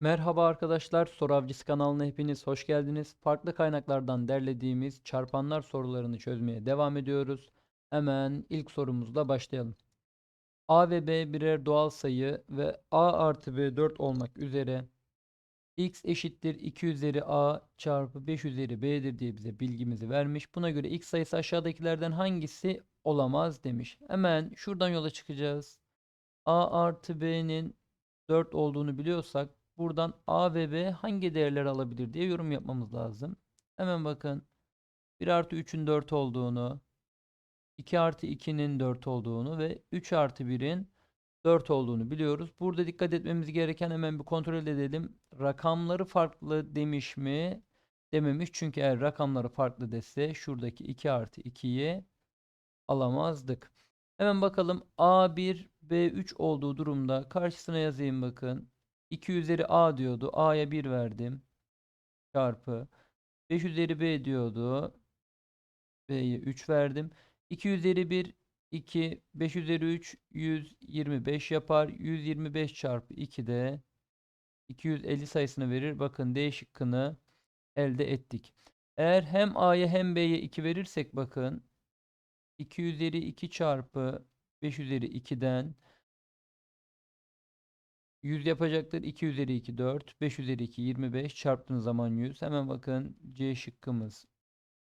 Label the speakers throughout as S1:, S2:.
S1: Merhaba arkadaşlar, Soru kanalına hepiniz hoş geldiniz. Farklı kaynaklardan derlediğimiz çarpanlar sorularını çözmeye devam ediyoruz. Hemen ilk sorumuzla başlayalım. A ve B birer doğal sayı ve A artı B 4 olmak üzere x eşittir 2 üzeri A çarpı 5 üzeri B'dir diye bize bilgimizi vermiş. Buna göre x sayısı aşağıdakilerden hangisi olamaz demiş. Hemen şuradan yola çıkacağız. A artı B'nin 4 olduğunu biliyorsak buradan A ve B hangi değerleri alabilir diye yorum yapmamız lazım. Hemen bakın. 1 artı 3'ün 4 olduğunu, 2 artı 2'nin 4 olduğunu ve 3 artı 1'in 4 olduğunu biliyoruz. Burada dikkat etmemiz gereken hemen bir kontrol edelim. Rakamları farklı demiş mi? Dememiş. Çünkü eğer rakamları farklı dese şuradaki 2 artı 2'yi alamazdık. Hemen bakalım A1 B3 olduğu durumda karşısına yazayım bakın. 2 üzeri A diyordu. A'ya 1 verdim. Çarpı. 5 üzeri B diyordu. B'ye 3 verdim. 2 üzeri 1 2 5 üzeri 3 125 yapar. 125 çarpı 2 de 250 sayısını verir. Bakın D şıkkını elde ettik. Eğer hem A'ya hem B'ye 2 verirsek bakın 2 üzeri 2 çarpı 5 üzeri 2'den 100 yapacaktır. 2 üzeri 2 4. 5 üzeri 2 25. Çarptığınız zaman 100. Hemen bakın C şıkkımız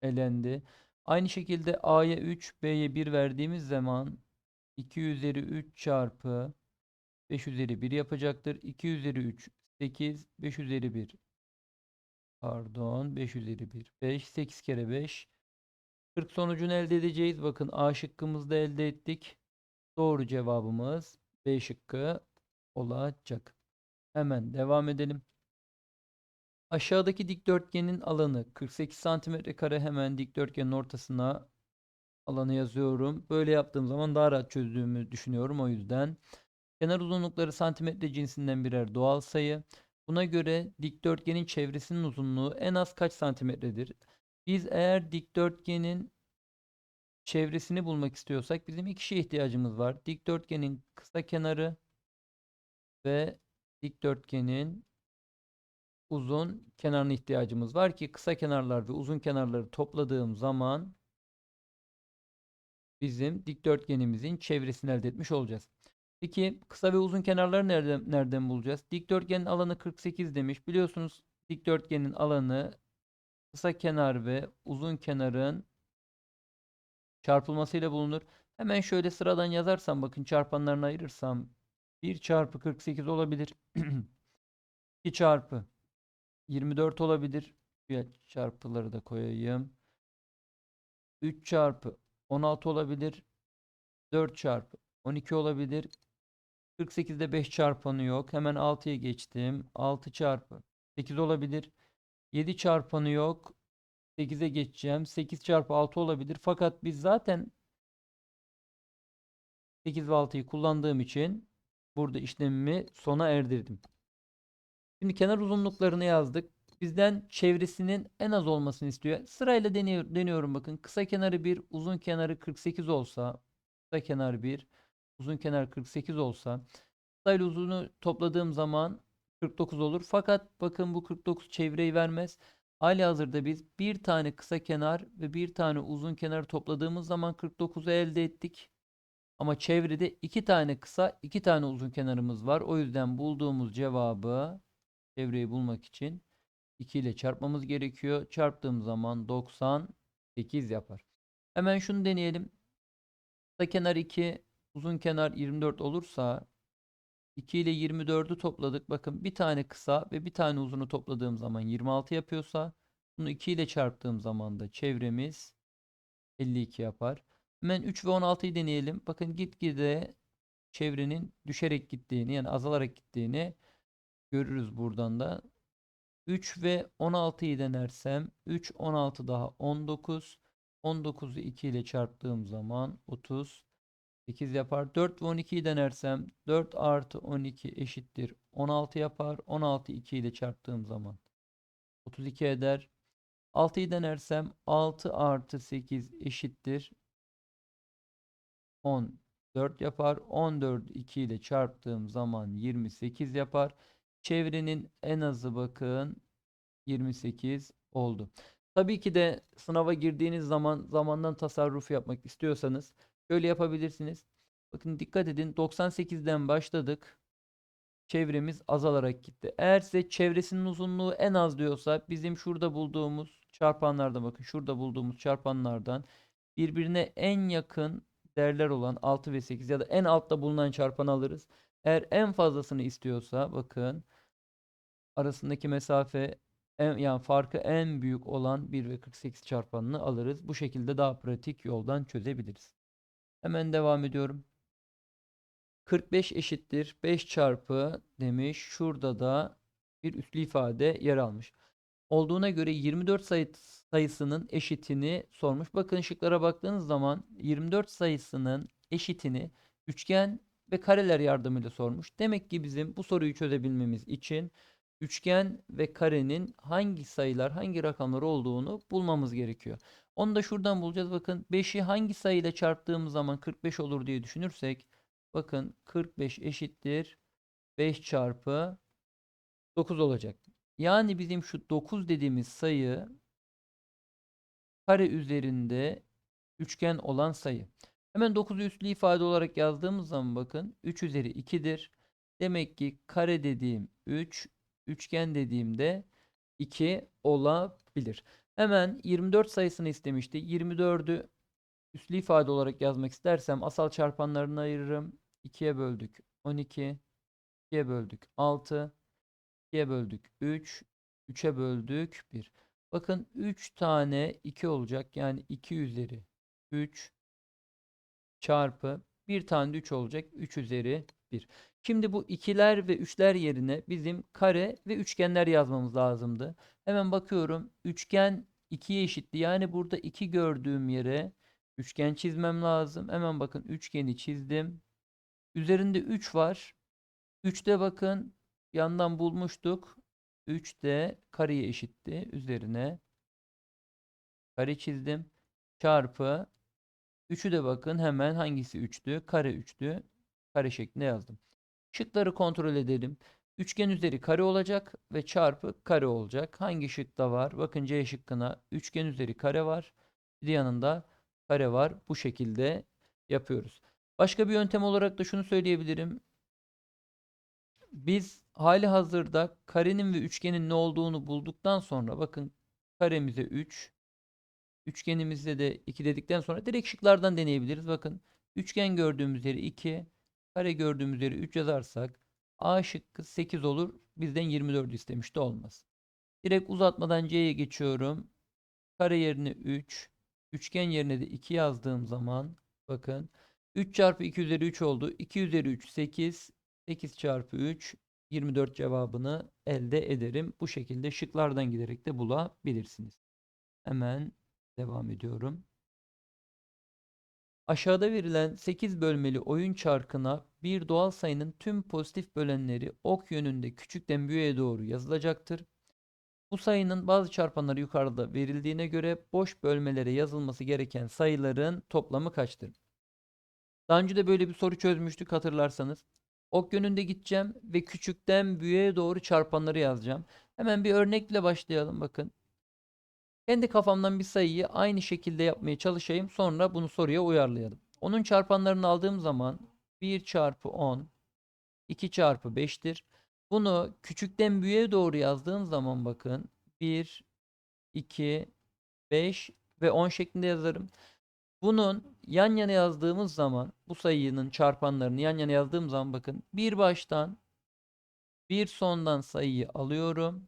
S1: elendi. Aynı şekilde A'ya 3, B'ye 1 verdiğimiz zaman 2 üzeri 3 çarpı 5 üzeri 1 yapacaktır. 2 üzeri 3 8, 5 üzeri 1 pardon 5 üzeri 1 5, 8 kere 5 40 sonucunu elde edeceğiz. Bakın A şıkkımızda elde ettik. Doğru cevabımız B şıkkı olacak. Hemen devam edelim. Aşağıdaki dikdörtgenin alanı 48 santimetre kare hemen dikdörtgenin ortasına alanı yazıyorum. Böyle yaptığım zaman daha rahat çözdüğümü düşünüyorum o yüzden. Kenar uzunlukları santimetre cinsinden birer doğal sayı. Buna göre dikdörtgenin çevresinin uzunluğu en az kaç santimetredir? Biz eğer dikdörtgenin çevresini bulmak istiyorsak bizim iki şeye ihtiyacımız var. Dikdörtgenin kısa kenarı ve dikdörtgenin uzun kenarına ihtiyacımız var ki kısa kenarlar ve uzun kenarları topladığım zaman bizim dikdörtgenimizin çevresini elde etmiş olacağız. Peki kısa ve uzun kenarları nereden, nereden bulacağız? Dikdörtgenin alanı 48 demiş. Biliyorsunuz dikdörtgenin alanı kısa kenar ve uzun kenarın çarpılmasıyla bulunur. Hemen şöyle sıradan yazarsam bakın çarpanlarını ayırırsam 1 çarpı 48 olabilir. 2 çarpı 24 olabilir. Şuraya çarpıları da koyayım. 3 çarpı 16 olabilir. 4 çarpı 12 olabilir. 48'de 5 çarpanı yok. Hemen 6'ya geçtim. 6 çarpı 8 olabilir. 7 çarpanı yok. 8'e geçeceğim. 8 çarpı 6 olabilir. Fakat biz zaten 8 ve 6'yı kullandığım için burada işlemimi sona erdirdim. Şimdi kenar uzunluklarını yazdık. Bizden çevresinin en az olmasını istiyor. Sırayla deniyor, deniyorum bakın. Kısa kenarı 1, uzun kenarı 48 olsa, kısa kenar 1, uzun kenar 48 olsa, kısa ile uzunu topladığım zaman 49 olur. Fakat bakın bu 49 çevreyi vermez. Hali hazırda biz bir tane kısa kenar ve bir tane uzun kenarı topladığımız zaman 49'u elde ettik. Ama çevrede iki tane kısa, iki tane uzun kenarımız var. O yüzden bulduğumuz cevabı çevreyi bulmak için 2 ile çarpmamız gerekiyor. Çarptığım zaman 98 yapar. Hemen şunu deneyelim. Kısa kenar 2, uzun kenar 24 olursa 2 ile 24'ü topladık. Bakın bir tane kısa ve bir tane uzunu topladığım zaman 26 yapıyorsa bunu 2 ile çarptığım zaman da çevremiz 52 yapar. Hemen 3 ve 16'yı deneyelim. Bakın gitgide çevrenin düşerek gittiğini yani azalarak gittiğini görürüz buradan da. 3 ve 16'yı denersem 3 16 daha 19 19'u 2 ile çarptığım zaman 30 8 yapar. 4 ve 12'yi denersem 4 artı 12 eşittir 16 yapar. 16 2 ile çarptığım zaman 32 eder. 6'yı denersem 6 artı 8 eşittir 14 yapar. 14 2 ile çarptığım zaman 28 yapar. Çevrenin en azı bakın 28 oldu. Tabii ki de sınava girdiğiniz zaman zamandan tasarruf yapmak istiyorsanız şöyle yapabilirsiniz. Bakın dikkat edin 98'den başladık. Çevremiz azalarak gitti. Eğer size çevresinin uzunluğu en az diyorsa bizim şurada bulduğumuz çarpanlardan bakın şurada bulduğumuz çarpanlardan birbirine en yakın değerler olan 6 ve 8 ya da en altta bulunan çarpanı alırız. Eğer en fazlasını istiyorsa bakın arasındaki mesafe en, yani farkı en büyük olan 1 ve 48 çarpanını alırız. Bu şekilde daha pratik yoldan çözebiliriz. Hemen devam ediyorum. 45 eşittir 5 çarpı demiş. Şurada da bir üslü ifade yer almış. Olduğuna göre 24 sayı sayısının eşitini sormuş. Bakın şıklara baktığınız zaman 24 sayısının eşitini üçgen ve kareler yardımıyla sormuş. Demek ki bizim bu soruyu çözebilmemiz için üçgen ve karenin hangi sayılar, hangi rakamlar olduğunu bulmamız gerekiyor. Onu da şuradan bulacağız. Bakın 5'i hangi sayıyla çarptığımız zaman 45 olur diye düşünürsek bakın 45 eşittir 5 çarpı 9 olacak. Yani bizim şu 9 dediğimiz sayı kare üzerinde üçgen olan sayı. Hemen 9'u üslü ifade olarak yazdığımız zaman bakın 3 üzeri 2'dir. Demek ki kare dediğim 3, üçgen dediğimde 2 olabilir. Hemen 24 sayısını istemişti. 24'ü üslü ifade olarak yazmak istersem asal çarpanlarını ayırırım. 2'ye böldük 12, 2'ye böldük 6, 2'ye böldük 3, 3'e böldük 1. Bakın 3 tane 2 olacak. Yani 2 üzeri 3 çarpı bir tane de 3 olacak. 3 üzeri 1. Şimdi bu ikiler ve üçler yerine bizim kare ve üçgenler yazmamız lazımdı. Hemen bakıyorum. Üçgen 2'ye eşitti. Yani burada 2 gördüğüm yere üçgen çizmem lazım. Hemen bakın üçgeni çizdim. Üzerinde 3 var. 3'te bakın yandan bulmuştuk. 3 de kareye eşitti. Üzerine kare çizdim. Çarpı 3'ü de bakın hemen hangisi 3'tü? Kare 3'tü. Kare şeklinde yazdım. Şıkları kontrol edelim. Üçgen üzeri kare olacak ve çarpı kare olacak. Hangi şıkta var? Bakın C şıkkına üçgen üzeri kare var. Bir yanında kare var. Bu şekilde yapıyoruz. Başka bir yöntem olarak da şunu söyleyebilirim. Biz hali hazırda karenin ve üçgenin ne olduğunu bulduktan sonra bakın karemize 3, üçgenimizde de 2 dedikten sonra direkt şıklardan deneyebiliriz. Bakın üçgen gördüğümüz yeri 2, kare gördüğümüz yeri 3 yazarsak A şıkkı 8 olur. Bizden 24 istemiş de olmaz. Direkt uzatmadan C'ye geçiyorum. Kare yerine 3, üçgen yerine de 2 yazdığım zaman bakın 3 çarpı 2 üzeri 3 oldu. 2 üzeri 3 8. 8 çarpı 3 24 cevabını elde ederim. Bu şekilde şıklardan giderek de bulabilirsiniz. Hemen devam ediyorum. Aşağıda verilen 8 bölmeli oyun çarkına bir doğal sayının tüm pozitif bölenleri ok yönünde küçükten büyüğe doğru yazılacaktır. Bu sayının bazı çarpanları yukarıda verildiğine göre boş bölmelere yazılması gereken sayıların toplamı kaçtır? Daha önce de böyle bir soru çözmüştük hatırlarsanız. Ok yönünde gideceğim ve küçükten büyüğe doğru çarpanları yazacağım. Hemen bir örnekle başlayalım bakın. Kendi kafamdan bir sayıyı aynı şekilde yapmaya çalışayım. Sonra bunu soruya uyarlayalım. Onun çarpanlarını aldığım zaman 1 çarpı 10 2 çarpı 5'tir. Bunu küçükten büyüğe doğru yazdığım zaman bakın 1 2 5 ve 10 şeklinde yazarım. Bunun yan yana yazdığımız zaman bu sayının çarpanlarını yan yana yazdığım zaman bakın bir baştan bir sondan sayıyı alıyorum.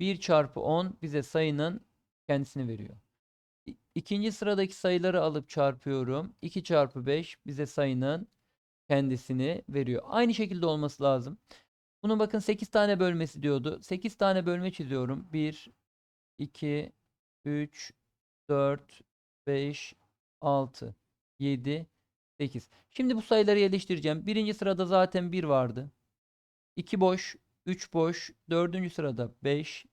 S1: 1 çarpı 10 bize sayının kendisini veriyor. İkinci sıradaki sayıları alıp çarpıyorum. 2 çarpı 5 bize sayının kendisini veriyor. Aynı şekilde olması lazım. Bunu bakın 8 tane bölmesi diyordu. 8 tane bölme çiziyorum. 1, 2, 3, 4, 5, 6, 7, 8. Şimdi bu sayıları yerleştireceğim. Birinci sırada zaten 1 vardı. 2 boş, 3 boş, dördüncü sırada 5,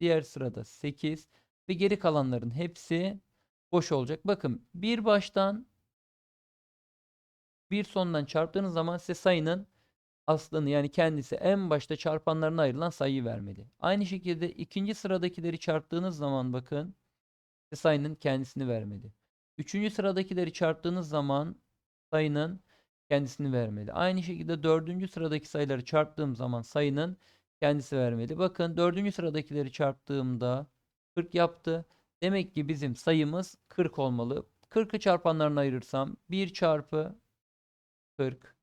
S1: diğer sırada 8 ve geri kalanların hepsi boş olacak. Bakın bir baştan bir sondan çarptığınız zaman size sayının aslını yani kendisi en başta çarpanlarına ayrılan sayıyı vermeli. Aynı şekilde ikinci sıradakileri çarptığınız zaman bakın sayının kendisini vermeli. Üçüncü sıradakileri çarptığınız zaman sayının kendisini vermeli. Aynı şekilde dördüncü sıradaki sayıları çarptığım zaman sayının kendisi vermeli. Bakın dördüncü sıradakileri çarptığımda 40 yaptı. Demek ki bizim sayımız 40 olmalı. 40'ı çarpanlarına ayırırsam 1 çarpı 40.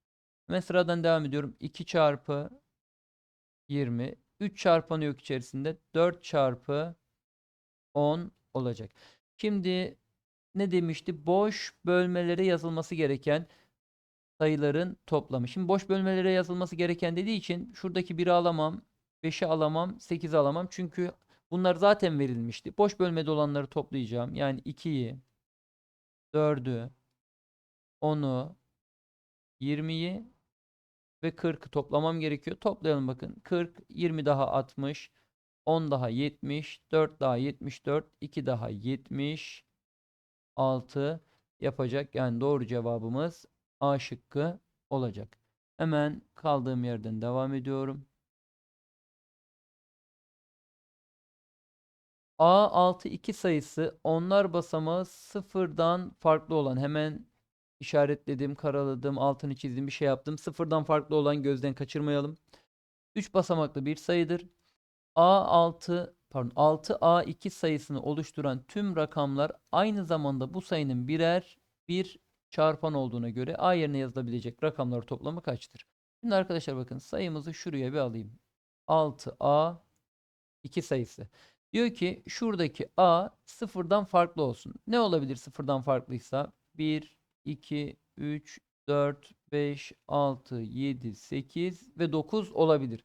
S1: Hemen sıradan devam ediyorum. 2 çarpı 20. 3 çarpanı yok içerisinde. 4 çarpı 10 olacak. Şimdi ne demişti? Boş bölmelere yazılması gereken sayıların toplamı. Şimdi boş bölmelere yazılması gereken dediği için şuradaki 1'i alamam, 5'i alamam, 8'i alamam. Çünkü bunlar zaten verilmişti. Boş bölmede olanları toplayacağım. Yani 2'yi, 4'ü, 10'u, 20'yi ve 40'ı toplamam gerekiyor. Toplayalım bakın. 40, 20 daha 60, 10 daha 70, 4 daha 74, 2 daha 76 yapacak. Yani doğru cevabımız A şıkkı olacak. Hemen kaldığım yerden devam ediyorum. A62 sayısı onlar basamağı sıfırdan farklı olan hemen işaretledim, karaladım, altını çizdim, bir şey yaptım. Sıfırdan farklı olan gözden kaçırmayalım. 3 basamaklı bir sayıdır. A6 pardon 6A2 sayısını oluşturan tüm rakamlar aynı zamanda bu sayının birer bir çarpan olduğuna göre A yerine yazılabilecek rakamlar toplamı kaçtır? Şimdi arkadaşlar bakın sayımızı şuraya bir alayım. 6A 2 sayısı. Diyor ki şuradaki A sıfırdan farklı olsun. Ne olabilir sıfırdan farklıysa? 1, 2, 3, 4, 5, 6, 7, 8 ve 9 olabilir.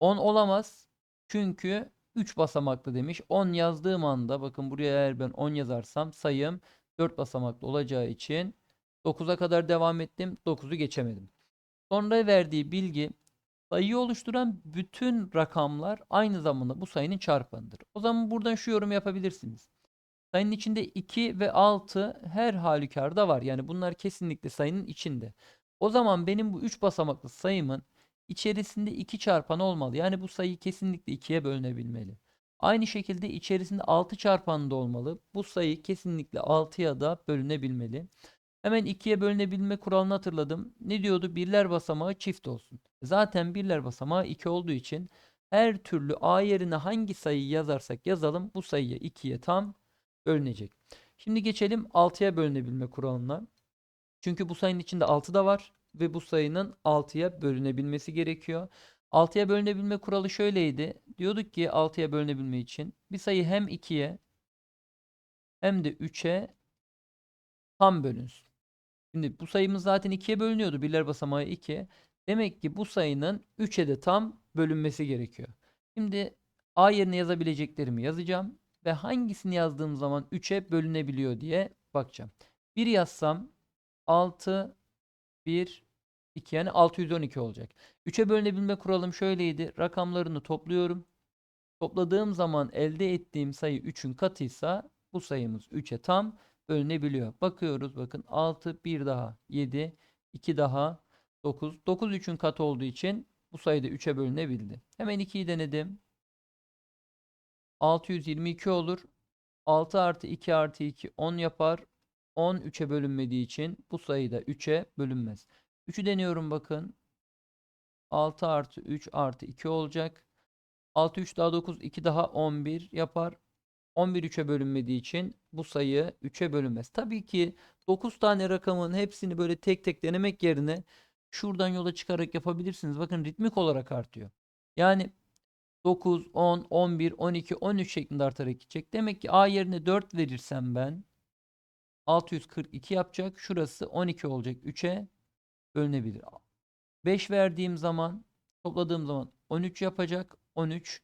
S1: 10 olamaz. Çünkü 3 basamaklı demiş. 10 yazdığım anda bakın buraya eğer ben 10 yazarsam sayım 4 basamaklı olacağı için 9'a kadar devam ettim. 9'u geçemedim. Sonra verdiği bilgi sayıyı oluşturan bütün rakamlar aynı zamanda bu sayının çarpanıdır. O zaman buradan şu yorum yapabilirsiniz. Sayının içinde 2 ve 6 her halükarda var. Yani bunlar kesinlikle sayının içinde. O zaman benim bu 3 basamaklı sayımın içerisinde 2 çarpanı olmalı. Yani bu sayı kesinlikle 2'ye bölünebilmeli. Aynı şekilde içerisinde 6 çarpanı da olmalı. Bu sayı kesinlikle 6'ya da bölünebilmeli. Hemen ikiye bölünebilme kuralını hatırladım. Ne diyordu? Birler basamağı çift olsun. Zaten birler basamağı 2 olduğu için her türlü A yerine hangi sayıyı yazarsak yazalım bu sayıya 2'ye tam bölünecek. Şimdi geçelim 6'ya bölünebilme kuralına. Çünkü bu sayının içinde 6 da var ve bu sayının 6'ya bölünebilmesi gerekiyor. 6'ya bölünebilme kuralı şöyleydi. Diyorduk ki 6'ya bölünebilme için bir sayı hem 2'ye hem de 3'e tam bölünsün. Şimdi bu sayımız zaten 2'ye bölünüyordu. Birler basamağı 2. Demek ki bu sayının 3'e de tam bölünmesi gerekiyor. Şimdi A yerine yazabileceklerimi yazacağım. Ve hangisini yazdığım zaman 3'e bölünebiliyor diye bakacağım. 1 yazsam 6, 1, 2 yani 612 olacak. 3'e bölünebilme kuralım şöyleydi. Rakamlarını topluyorum. Topladığım zaman elde ettiğim sayı 3'ün katıysa bu sayımız 3'e tam bölünebiliyor. Bakıyoruz bakın 6 bir daha 7 2 daha 9. 9 3'ün katı olduğu için bu sayıda 3'e bölünebildi. Hemen 2'yi denedim. 622 olur. 6 artı 2 artı 2 10 yapar. 10 3'e bölünmediği için bu sayıda 3'e bölünmez. 3'ü deniyorum bakın. 6 artı 3 artı 2 olacak. 6 3 daha 9 2 daha 11 yapar. 11 3'e bölünmediği için bu sayı 3'e bölünmez. Tabii ki 9 tane rakamın hepsini böyle tek tek denemek yerine şuradan yola çıkarak yapabilirsiniz. Bakın ritmik olarak artıyor. Yani 9, 10, 11, 12, 13 şeklinde artarak gidecek. Demek ki A yerine 4 verirsem ben 642 yapacak. Şurası 12 olacak. 3'e bölünebilir. 5 verdiğim zaman topladığım zaman 13 yapacak. 13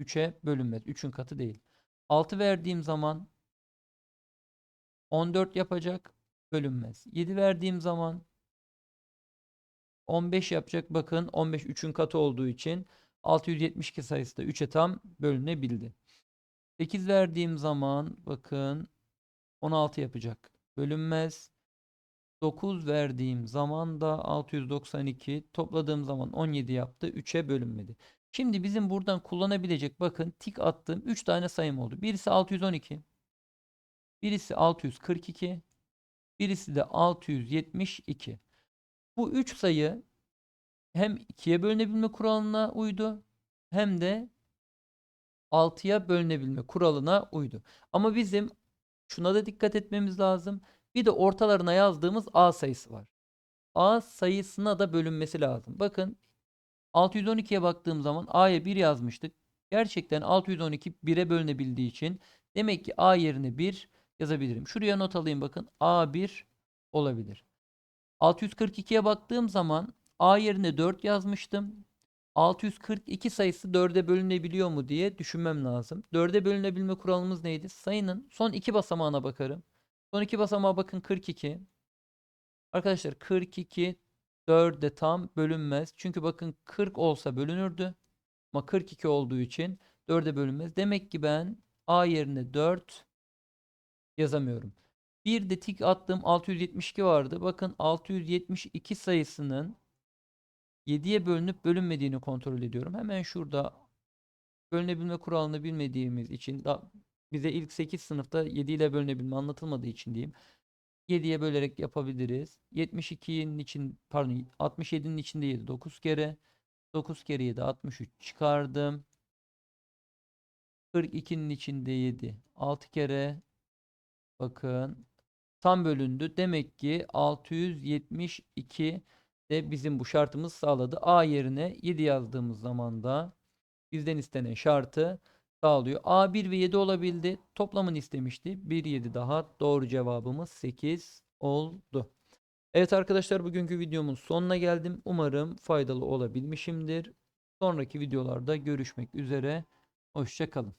S1: 3'e bölünmez. 3'ün katı değil. 6 verdiğim zaman 14 yapacak. Bölünmez. 7 verdiğim zaman 15 yapacak. Bakın 15 3'ün katı olduğu için 672 sayısı da 3'e tam bölünebildi. 8 verdiğim zaman bakın 16 yapacak. Bölünmez. 9 verdiğim zaman da 692 topladığım zaman 17 yaptı. 3'e bölünmedi. Şimdi bizim buradan kullanabilecek bakın tik attığım 3 tane sayım oldu. Birisi 612. Birisi 642. Birisi de 672. Bu 3 sayı hem 2'ye bölünebilme kuralına uydu hem de 6'ya bölünebilme kuralına uydu. Ama bizim şuna da dikkat etmemiz lazım. Bir de ortalarına yazdığımız A sayısı var. A sayısına da bölünmesi lazım. Bakın 612'ye baktığım zaman A'ya 1 yazmıştık. Gerçekten 612 1'e bölünebildiği için demek ki A yerine 1 yazabilirim. Şuraya not alayım bakın. A1 olabilir. 642'ye baktığım zaman A yerine 4 yazmıştım. 642 sayısı 4'e bölünebiliyor mu diye düşünmem lazım. 4'e bölünebilme kuralımız neydi? Sayının son iki basamağına bakarım. Son iki basamağa bakın 42. Arkadaşlar 42 4'e tam bölünmez. Çünkü bakın 40 olsa bölünürdü. Ama 42 olduğu için 4'e bölünmez. Demek ki ben A yerine 4 yazamıyorum. Bir de tik attığım 672 vardı. Bakın 672 sayısının 7'ye bölünüp bölünmediğini kontrol ediyorum. Hemen şurada bölünebilme kuralını bilmediğimiz için bize ilk 8 sınıfta 7 ile bölünebilme anlatılmadığı için diyeyim. 7'ye bölerek yapabiliriz. 72'nin için pardon 67'nin içinde 7 9 kere. 9 kere 7 63 çıkardım. 42'nin içinde 7 6 kere. Bakın tam bölündü. Demek ki 672 de bizim bu şartımız sağladı. A yerine 7 yazdığımız zaman da bizden istenen şartı sağlıyor. A 1 ve 7 olabildi. Toplamını istemişti. 1 7 daha doğru cevabımız 8 oldu. Evet arkadaşlar bugünkü videomun sonuna geldim. Umarım faydalı olabilmişimdir. Sonraki videolarda görüşmek üzere. Hoşçakalın.